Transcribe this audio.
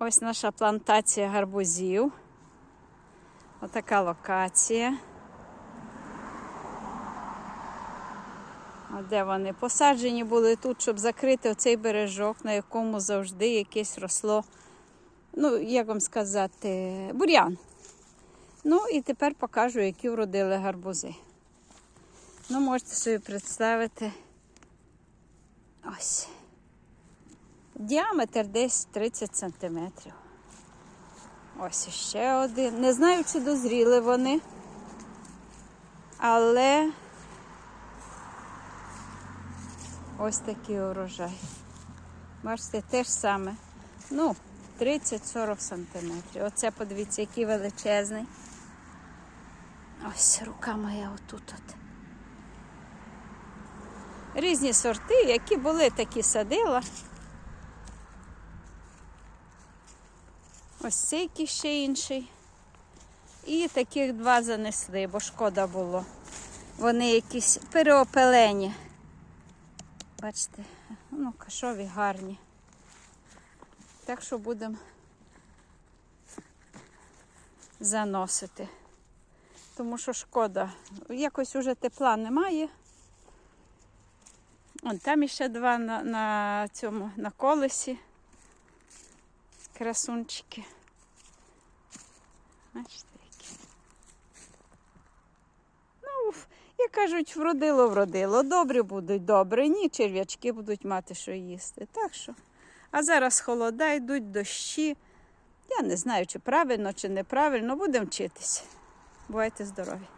Ось наша плантація гарбузів. Отака локація. Де вони? Посаджені були тут, щоб закрити оцей бережок, на якому завжди якесь росло, ну, як вам сказати, бур'ян. Ну і тепер покажу, які вродили гарбузи. Ну, можете собі представити. Ось. Діаметр десь 30 сантиметрів. Ось ще один. Не знаю, чи дозріли вони, але ось такий урожай. Бачите, те ж саме. Ну, 30-40 сантиметрів. Оце подивіться, який величезний. Ось рука моя отут. от. Різні сорти, які були, такі садила. Ось цей ще інший. І таких два занесли, бо шкода було. Вони якісь переопелені. Бачите, ну, кашові гарні. Так що будемо заносити. Тому що шкода. Якось уже тепла немає. Вон там іще два на, на цьому на колесі. Красунчики. Бачите. Ну, як кажуть, вродило, вродило. Добрі будуть добре, ні, черв'ячки будуть мати що їсти. Так що. А зараз холода, йдуть дощі. Я не знаю, чи правильно, чи неправильно, будемо вчитися. Бувайте здорові!